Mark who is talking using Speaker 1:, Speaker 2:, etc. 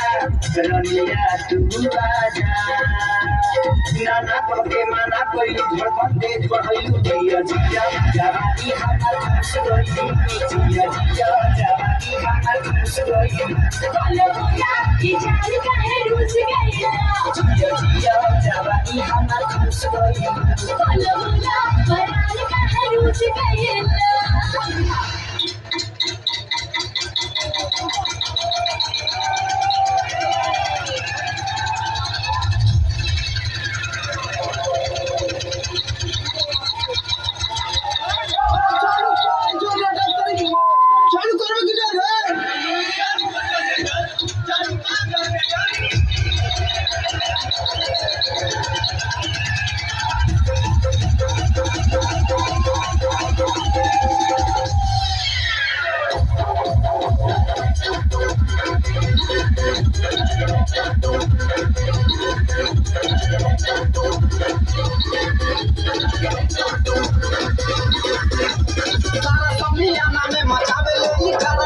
Speaker 1: रनिया तू राजा नाना पके माना कोई धड़कन तेज बढ़ाई जिया जिया जवानी हमार खुश रही जिया जिया जवानी हमार खुश रही
Speaker 2: बोलो बोला कि जान काहे रूस गइला
Speaker 1: जिया जिया जवानी हमार खुश रही
Speaker 2: बोलो रूस गइला
Speaker 3: শিক্ষা